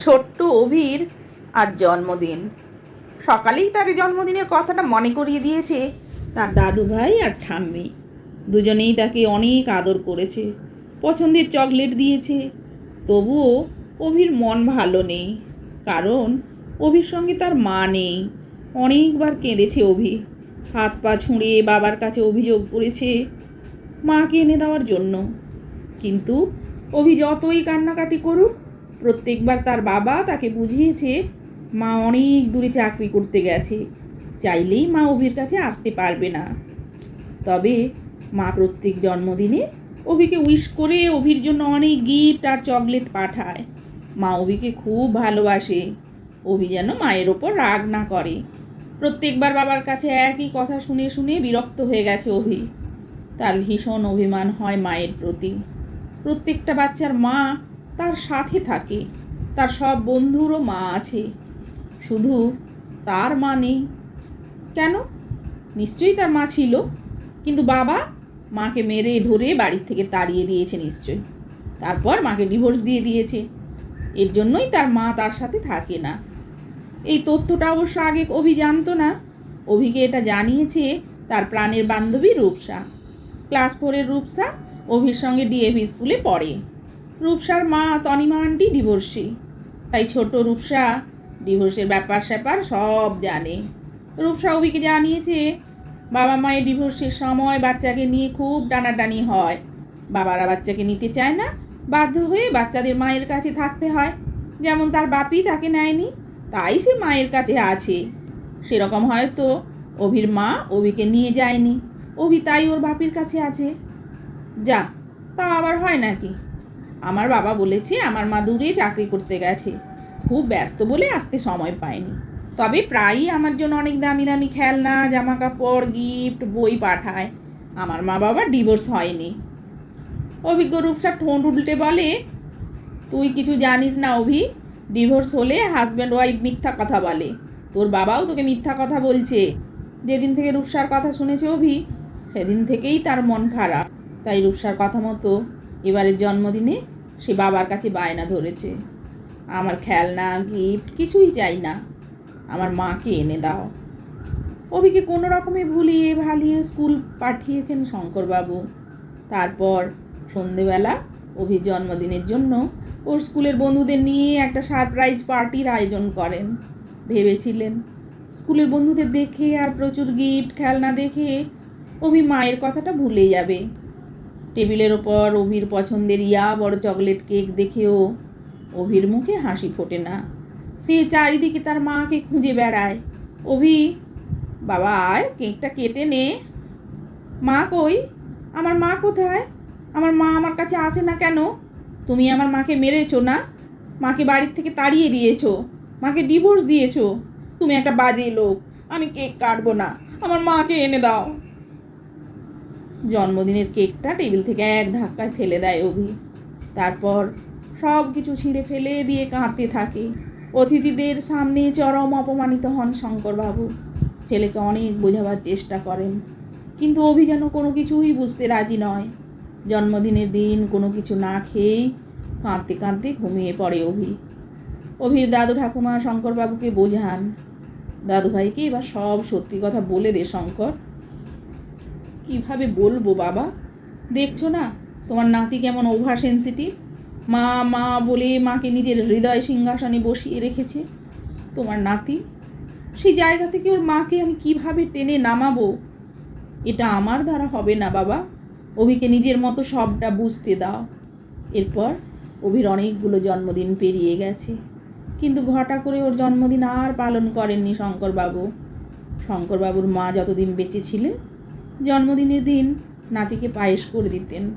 ছোট্ট অভির আর জন্মদিন। সকালেই এই জন্মদিনের কথাটা মনে করিয়ে দিয়েছে তার দাদু ভাই আর ঠাম্মি। দুজনেই তাকে অনেক আদর করেছে, পছন্দের চকলেট দিয়েছে। তবুও অভির মন ভালো নেই, কারণ অভির সঙ্গে তার মা নেই। অনেকবার কেঁদেছে অভি, হাত পা ছুঁড়ে বাবার কাছে অভিযোগ করেছে মাকে এনে দেওয়ার জন্য। কিন্তু অভি যতই কান্নাকাটি করুক প্রত্যেকবার তার বাবা তাকে বুঝিয়েছে, মা অনেক দূরে চাকরি করতে গেছে, চাইলেই মা অভির কাছে আসতে পারবে না। তবে মা প্রত্যেক জন্মদিনে অভিকে উইশ করে অভির জন্য অনেক গিফট আর চকলেট পাঠায়। মা অভিকে খুব ভালোবাসে। অভি যেন মায়ের ওপর রাগ না করে। প্রত্যেকবার বাবার কাছে একই কথা শুনে শুনে বিরক্ত হয়ে গেছে অভি। তার ভীষণ অভিমান হয় মায়ের প্রতি। প্রত্যেকটা বাচ্চার মা তার সাথে থাকে। তার সব বন্ধুরও মা আছে। শুধু তার মা নেই। কেন? নিশ্চয়ই তার মা ছিল। কিন্তু বাবা মাকে মেরে ধরে বাড়ির থেকে তাড়িয়ে দিয়েছে নিশ্চয়ই। তারপর মাকে ডিভোর্স দিয়ে দিয়েছে। এর জন্যই তার মা তার সাথে থাকে না। এই তথ্যটা অবশ্য আগে অভি জানতো না। অভিকে এটা জানিয়েছে তার প্রাণের বান্ধবী রূপসা। ক্লাস ফোরের রূপসা অভির সঙ্গে ডিএভি স্কুলে পড়ে। রূপসার মা তনিমা আন্টি ডিভোর্সি। তাই ছোট রূপসা ডিভোর্সের ব্যাপার স্যাপার সব জানে। রূপসা অভিকে জানিয়েছে, বাবা মায়ের ডিভোর্সের সময় বাচ্চাকে নিয়ে খুব টানাটানি হয়। বাবারা বাচ্চাকে নিতে চায় না, বাধ্য হয়ে বাচ্চাদের মায়ের কাছে থাকতে হয়। যেমন তার বাপি তাকে নেয়নি, তাই সে মায়ের কাছে আছে। সেরকম হয়তো অভির মা অভিকে নিয়ে যায়নি। অভি তাই ওর বাপির কাছে আছে। যা, তা আবার হয় নাকি? আমার বাবা বলেছে, আমার মা দূরে চাকরি করতে গেছে। খুব ব্যস্ত বলে আসতে সময় পায়নি। তবে প্রায়ই আমার জন্য অনেক দামি দামি খেলনা জামা কাপড় গিফট, বই পাঠায়। আমার মা বাবার ডিভোর্স হয়নি। অভিজ্ঞ রূপসা ঠোঁট উল্টে বলে, তুই কিছু জানিস না অভি? ডিভোর্স হলে হাজব্যান্ড ওয়াইফ মিথ্যা কথা বলে। তোর বাবাও তোকে মিথ্যা কথা বলছে। যেদিন থেকে রূপসার কথা শুনেছে অভি, সেদিন থেকেই তার মন খারাপ। তাই রূপসার কথা মতো এবারের জন্মদিনে সে বাবার কাছে বায়না ধরেছে। আমার খেলনা, গিফট, কিছুই চাই না। আমার মাকে এনে দাও। অভিকে কোনো রকমে ভুলিয়ে ভালিয়ে স্কুল পাঠিয়েছেন শঙ্করবাবু। তারপর সন্ধেবেলা অভির জন্মদিনের জন্য ওর স্কুলের বন্ধুদের নিয়ে একটা সারপ্রাইজ পার্টির আয়োজন করেন। ভেবেছিলেন স্কুলের বন্ধুদের দেখে আর প্রচুর গিফট, খেলনা দেখে অভি মায়ের কথাটা ভুলে যাবে। টেবিলের ওপর অভির পছন্দের ইয়া বড় চকলেট কেক দেখেও অভির মুখে হাসি ফোটে না। সে চারিদিকে তার মাকে খুঁজে বেড়ায়। অভি, বাবা, আয়, কেকটা কেটে নে। মা কই? আমার মা কোথায়? আমার মা আমার কাছে আসে না কেন? তুমি আমার মাকে মেরেছো না? মাকে বাড়ির থেকে তাড়িয়ে দিয়েছ? মাকে ডিভোর্স দিয়েছ? তুমি একটা বাজে লোক। আমি কেক কাটবো না। আমার মাকে এনে দাও। জন্মদিনের কেকটা টেবিল থেকে এক ধাক্কায় ফেলে দেয় অভি। তারপর সব কিছু ছিঁড়ে ফেলে দিয়ে কাঁদতে থাকে। অতিথিদের সামনে চরম অপমানিত হন শঙ্করবাবু। ছেলেকে অনেক বোঝাবার চেষ্টা করেন, কিন্তু অভি যেন কোনো কিছুই বুঝতে রাজি নয়। জন্মদিনের দিন কোনো কিছু না খেয়েই কাঁদতে কাঁদতে ঘুমিয়ে পড়ে অভি। অভির দাদু ঠাকুমা শঙ্করবাবুকে বোঝান, দাদুভাইকে এবার সব সত্যি কথা বলে দে শঙ্কর। কীভাবে বলব বাবা? দেখছ না? তোমার নাতি কেমন ওভার সেন্সিটিভ মা মা বলে মাকে নিজের হৃদয় সিংহাসনে বসিয়ে রেখেছে। তোমার নাতি? সেই জায়গা থেকে ওর মাকে আমি কীভাবে টেনে নামাবো? এটা আমার দ্বারা হবে না বাবা। অভিকে নিজের মতো সবটা বুঝতে দাও। এরপর অভির অনেকগুলো জন্মদিন পেরিয়ে গেছে। কিন্তু ঘটা করে ওর জন্মদিন আর পালন করেননি শঙ্করবাবু। শঙ্করবাবুর মা যতদিন বেঁচে ছিলেন জন্মদিনের দিন নাতিকে পায়েস করে দিতেন।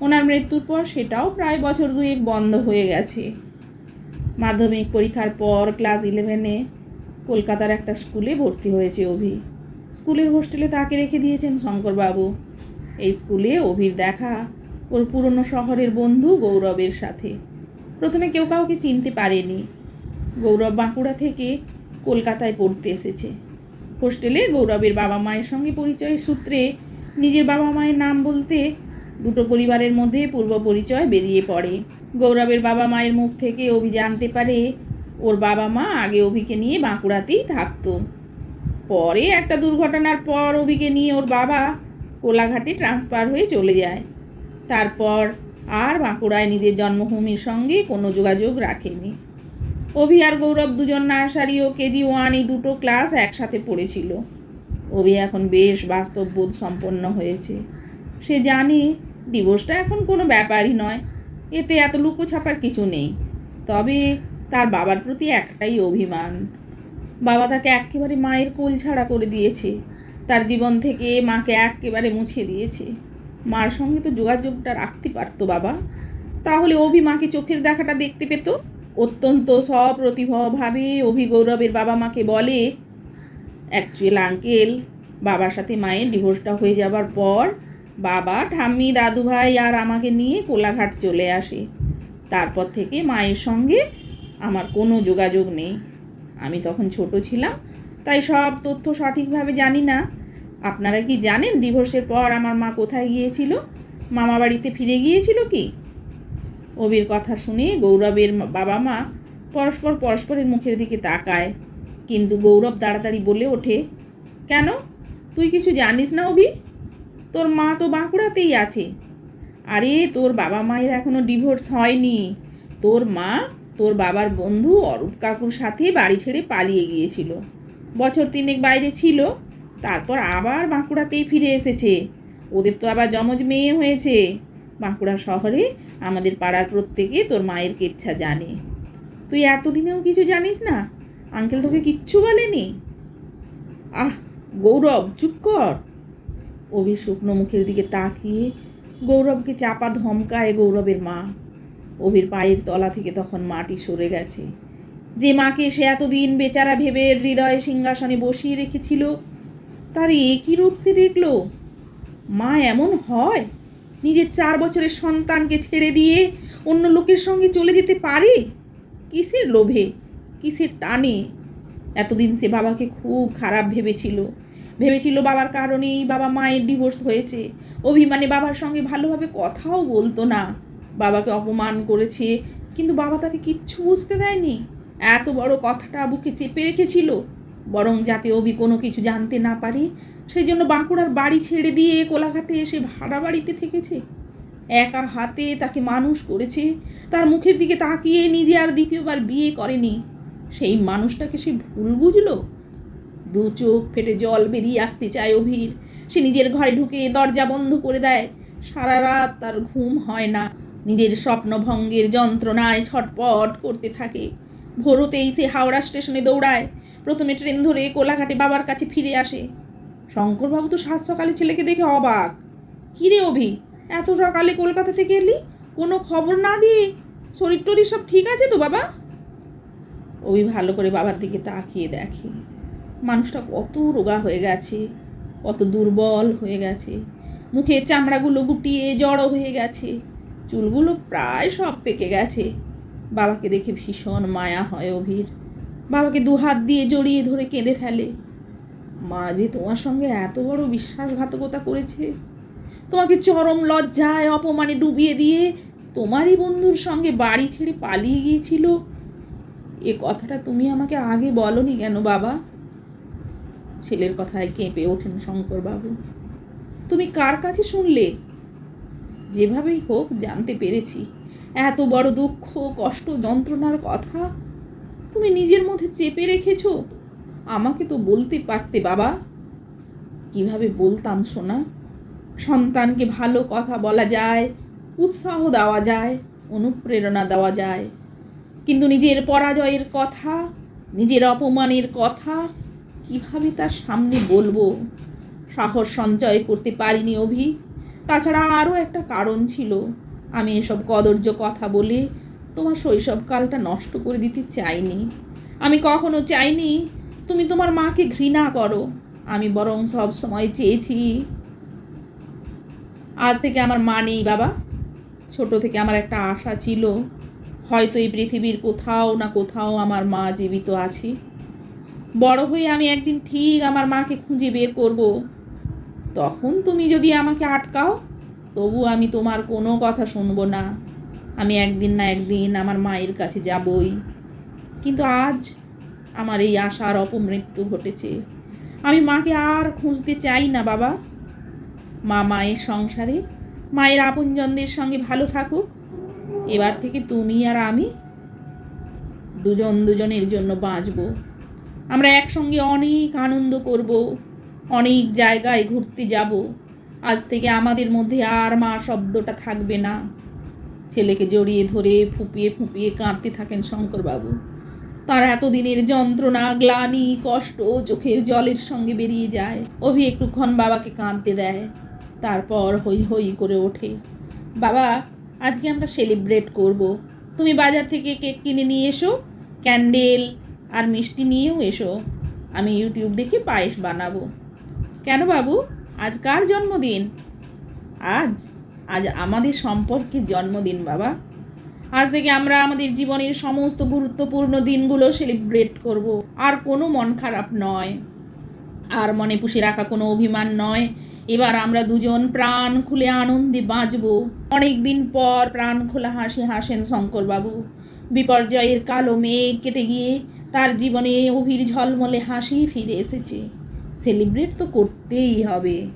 ওনার মৃত্যুর পর সেটাও প্রায় বছর দুয়েক বন্ধ হয়ে গেছে। মাধ্যমিক পরীক্ষার পর ক্লাস ইলেভেনে কলকাতার একটা স্কুলে ভর্তি হয়েছে অভি। স্কুলের হোস্টেলে তাকে রেখে দিয়েছেন শঙ্করবাবু। এই স্কুলে অভির দেখা ওর পুরনো শহরের বন্ধু গৌরবের সাথে। প্রথমে কেউ কাউকে চিনতে পারেনি। গৌরব বাঁকুড়া থেকে কলকাতায় পড়তে এসেছে। হোস্টেলে গৌরবের বাবা মায়ের সঙ্গে পরিচয়ের সূত্রে নিজের বাবা মায়ের নাম বলতে দুটো পরিবারের মধ্যে পূর্ব পরিচয় বেরিয়ে পড়ে। গৌরবের বাবা মায়ের মুখ থেকে অভি জানতে পারে ওর বাবা মা আগে অভিকে নিয়ে বাঁকুড়াতেই থাকতো। পরে একটা দুর্ঘটনার পর অভিকে নিয়ে ওর বাবা কোলাঘাটে ট্রান্সফার হয়ে চলে যায়। তারপর আর বাঁকুড়ায় নিজের জন্মভূমির সঙ্গে কোনো যোগাযোগ রাখেনি। অভি আর গৌরব দুজন নার্সারি ও কেজি ওয়ান এই দুটো ক্লাস একসাথে পড়েছিল। অভি এখন বেশ বাস্তববোধ সম্পন্ন হয়েছে। সে জানে ডিভোর্সটা এখন কোনো ব্যাপারই নয়, এতে এত লুকো ছাপার কিছু নেই। তবে তার বাবার প্রতি একটাই অভিমান। বাবা তাকে একেবারে মায়ের কোল ছাড়া করে দিয়েছে। তার জীবন থেকে মাকে একেবারে মুছে দিয়েছে। মার সঙ্গে তো যোগাযোগটা রাখতে পারতো বাবা। তাহলে অভি মাকে চোখের দেখাটা দেখতে পেত? অত্যন্ত সপ্রতিভভাবে অভিগৌরবের বাবা মাকে বলে অ্যাকচুয়াল আঙ্কেল বাবার সাথে মায়ের ডিভোর্সটা হয়ে যাবার পর বাবা ঠাম্মি দাদু ভাই আর আমাকে নিয়ে কোলাঘাট চলে আসে। তারপর থেকে মায়ের সঙ্গে আমার কোনো যোগাযোগ নেই। আমি তখন ছোট ছিলাম, তাই সব তথ্য সঠিকভাবে জানি না। আপনারা কি জানেন ডিভোর্সের পর আমার মা কোথায় গিয়েছিল? মামা বাড়িতে ফিরে গিয়েছিল কি? অবির কথা শুনে গৌরবের বাবা মা পরস্পর পরস্পরের মুখের দিকে তাকায়। কিন্তু গৌরব তাড়াতাড়ি বলে ওঠে, কেন? তুই কিছু জানিস না অভি তোর মা তো বাঁকুড়াতেই আছে। আরে, তোর বাবা মায়ের এখনও ডিভোর্স হয়নি। তোর মা, তোর বাবার বন্ধু অরূপ কাকুর সাথে বাড়ি ছেড়ে পালিয়ে গিয়েছিল। বছর তিনেক বাইরে ছিল, তারপর আবার বাঁকুড়াতেই ফিরে এসেছে। ওদের তো আবার যমজ মেয়ে হয়েছে। বাঁকুড়া শহরে আমাদের পাড়ার প্রত্যেকে তোর মায়ের কেচ্ছা জানে। তুই এতদিনেও কিছু জানিস না? আঙ্কেল তোকে কিচ্ছু বলেনি? আহ, গৌরব, চুপ কর। অভি শুকনো মুখের দিকে তাকিয়ে গৌরবকে চাপা ধমকায় গৌরবের মা। অভির পায়ের তলা থেকে তখন মাটি সরে গেছে। যে মাকে সে এতদিন বেচারা ভেবে হৃদয়ে সিংহাসনে বসিয়ে রেখেছিল, তার একই রূপ সে দেখল? মা এমন হয়? নিজের চার বছরের সন্তানকে ছেড়ে দিয়ে অন্য লোকের সঙ্গে চলে যেতে পারে? কিসের লোভে? কিসের টানে? এতদিন সে বাবাকে খুব খারাপ ভেবেছিল। ভেবেছিল বাবার কারণেই বাবা মায়ের ডিভোর্স হয়েছে। অভিমানে বাবার সঙ্গে ভালোভাবে কথাও বলতো না। বাবাকে অপমান করেছে, কিন্তু বাবা তাকে কিচ্ছু বুঝতে দেয়নি। এত বড় কথাটা বুকে চেপে রেখেছিল। বরং যাতে অভি কোনো কিছু জানতে না পারে। সেই জন্য বাঁকুড়ার বাড়ি ছেড়ে দিয়ে কোলাঘাটে এসে ভাড়া বাড়িতে থেকেছে। একা হাতে তাকে মানুষ করেছে। তার মুখের দিকে তাকিয়ে নিজে আর দ্বিতীয়বার বিয়ে করেনি। সেই মানুষটাকে সে ভুল বুঝল? দু চোখ ফেটে জল বেরিয়ে আসতে চায় অভির। সে নিজের ঘরে ঢুকে দরজা বন্ধ করে দেয়। সারা রাত তার ঘুম হয় না। নিজের স্বপ্নভঙ্গের যন্ত্রণায় ছটপট করতে থাকে। ভোরতেই সে হাওড়া স্টেশনে দৌড়ায়। প্রথমে ট্রেন ধরে কোলাঘাটে বাবার কাছে ফিরে আসে। শঙ্করবাবু তো সাত সকালে ছেলেকে দেখে অবাক। কিরে অভি, এত সকালে কলকাতা থেকে এলি? কোনো খবর না দিয়ে? শরীর টরির সব ঠিক আছে তো বাবা? অভি ভালো করে বাবার দিকে তাকিয়ে দেখে। মানুষটা কত রোগা হয়ে গেছে, কত দুর্বল হয়ে গেছে। মুখের চামড়াগুলো গুটিয়ে জড়ো হয়ে গেছে। চুলগুলো প্রায় সব পেকে গেছে। বাবাকে দেখে ভীষণ মায়া হয় অভির। বাবাকে দু হাত দিয়ে জড়িয়ে ধরে কেঁদে ফেলে। মা যে তোমার সঙ্গে এত বড় বিশ্বাসঘাতকতা করেছে, তোমাকে চরম লজ্জায় অপমানে ডুবিয়ে দিয়ে তোমারই বন্ধুর সঙ্গে বাড়ি ছেড়ে পালিয়ে গিয়েছিল। এ কথাটা তুমি আমাকে আগে বলনি কেন বাবা? ছেলের কথায় কেঁপে ওঠেন শঙ্করবাবু। তুমি কার কাছে শুনলে? যেভাবেই হোক, জানতে পেরেছি। এত বড় দুঃখ, কষ্ট, যন্ত্রণার কথা তুমি নিজের মধ্যে চেপে রেখেছো? আমাকে তো বলতে পারতে, বাবা। কীভাবে বলতাম শোনা সন্তানকে ভালো কথা বলা যায়, উৎসাহ দেওয়া যায়, অনুপ্রেরণা দেওয়া যায়। কিন্তু নিজের পরাজয়ের কথা, নিজের অপমানের কথা কীভাবে তার সামনে বলব? সাহস সঞ্চয় করতে পারিনি অভি। তাছাড়া আরও একটা কারণ ছিল। আমি এসব কদর্য কথা বলে তোমার শৈশবকালটা নষ্ট করে দিতে চাইনি। আমি কখনো চাইনি তুমি তোমার মাকে ঘৃণা করো। আমি বরং সব সময় চেয়েছি। আজ থেকে আমার মা নেই বাবা। ছোট থেকে আমার একটা আশা ছিল। হয়তো এই পৃথিবীর কোথাও না কোথাও আমার মা জীবিত আছে। বড় হয়ে আমি একদিন ঠিক আমার মাকে খুঁজে বের করব। তখন তুমি যদি আমাকে আটকাও, তবু আমি তোমার কোনো কথা শুনব না। আমি একদিন না একদিন আমার মায়ের কাছে যাবই। কিন্তু আজ আমার এই আশার অপমৃত্যু ঘটেছে। আমি মাকে আর খুঁজতে চাই না, বাবা। মা মায়ের সংসারে, মায়ের আপনজনদের সঙ্গে ভালো থাকুক। এবার থেকে তুমি আর আমি দুজন দুজনের জন্য বাঁচব। আমরা একসঙ্গে অনেক আনন্দ করব, অনেক জায়গায় ঘুরতে যাব। আজ থেকে আমাদের মধ্যে আর মা শব্দটা থাকবে না। ছেলেকে জড়িয়ে ধরে ফুপিয়ে ফুপিয়ে কাঁদতে থাকেন শঙ্করবাবু। তার এতদিনের যন্ত্রণা, গ্লানি, কষ্ট চোখের জলের সঙ্গে বেরিয়ে যায়। অভি একটুক্ষণ বাবাকে কাঁদতে দেয়। তারপর হই হই করে ওঠে। বাবা, আজকে আমরা সেলিব্রেট করব। তুমি বাজার থেকে কেক কিনে নিয়ে এসো, ক্যান্ডেল আর মিষ্টি নিয়েও এসো। আমি ইউটিউব দেখে পায়েস বানাবো। কেন বাবু? আজ কার জন্মদিন? আজ? আজ আমাদের সম্পর্কের জন্মদিন, বাবা। আজ থেকে আমরা আমাদের জীবনের সমস্ত গুরুত্বপূর্ণ দিনগুলো সেলিব্রেট করব। আর কোনো মন খারাপ নয়। আর মনে পুষে রাখা কোনো অভিমান নয়। এবার আমরা দুজন প্রাণ খুলে আনন্দে বাঁচব। অনেক দিন পর প্রাণ খোলা হাসি হাসেন শঙ্করবাবু। বিপর্যয়ের কালো মেঘ কেটে গিয়ে তার জীবনে অভির ঝলমলে হাসি ফিরে এসেছে। সেলিব্রেট তো করতেই হবে।